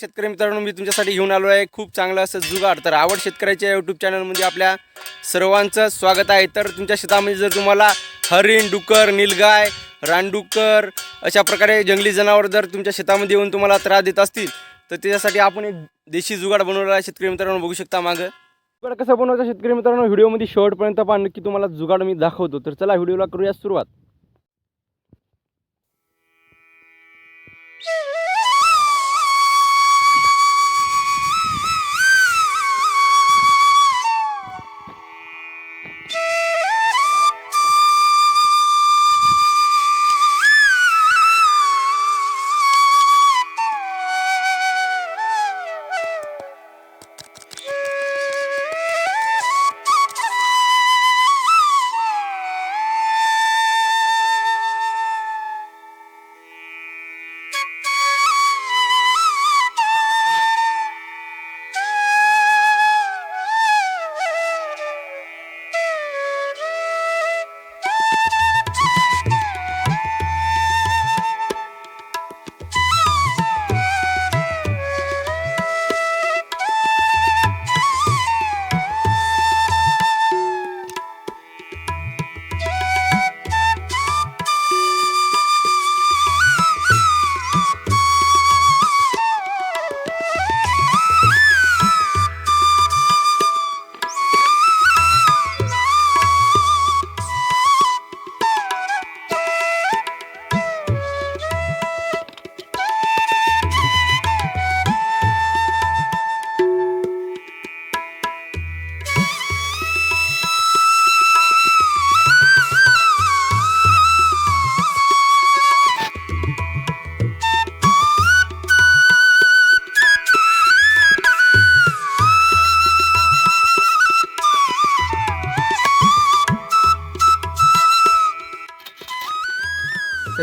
शेतकरी मित्रांनो मी तुमच्यासाठी घेऊन आलो आहे. खूप चांगलं असं जुगाड. तर आवड शेतकऱ्याच्या यूट्यूब चॅनलमध्ये आपल्या सर्वांचं स्वागत आहे. तर तुमच्या शेतामध्ये जर तुम्हाला हरिण डुकर निलगाय रानडुकर अशा प्रकारे जंगली जनावर जर तुमच्या शेतामध्ये येऊन तुम्हाला त्रास देत असतील तर त्याच्यासाठी आपण एक देशी जुगाड बनवलेला आहे. शेतकरी मित्रांनो बघू शकता मागं. जुगाड कसं बनवायचं शेतकरी मित्रांनो व्हिडिओमध्ये शेवटपर्यंत पहा. नक्की तुम्हाला जुगाड मी दाखवतो. तर चला व्हिडिओला करूया सुरुवात.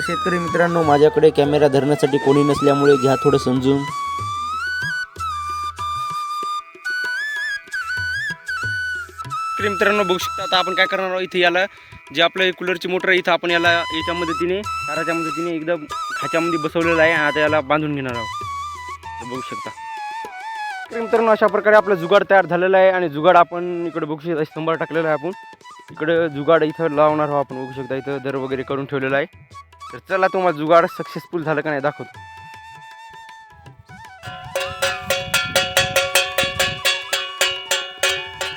शेतकरी मित्रांनो माझ्याकडे कॅमेरा धरण्यासाठी कोणी नसल्यामुळे घ्या थोडं समजून. शेतकरी मित्रांनो बघू शकता आता आपण काय करणार आहोत इथे याला. जे आपलं कूलरची मोटर आहे इथं आपण याला याच्या मदतीने ताराच्या मदतीने एकदम खाच्यामध्ये बसवलेलं आहे. आता याला बांधून घेणार आहोत. बघू शकता. शेतकरी मित्रांनो अशा प्रकारे आपलं जुगाड तयार झालेलं आहे आणि जुगाड आपण इकडे बघू शकता स्तंभार टाकलेला आहे आपण. इकडे जुगाड इथं लावणार आहोत आपण बघू शकता इथं दर वगैरे करून ठेवलेला आहे. तर चला तुम्हाला जुगाड सक्सेसफुल झालं का नाही दाखवतो.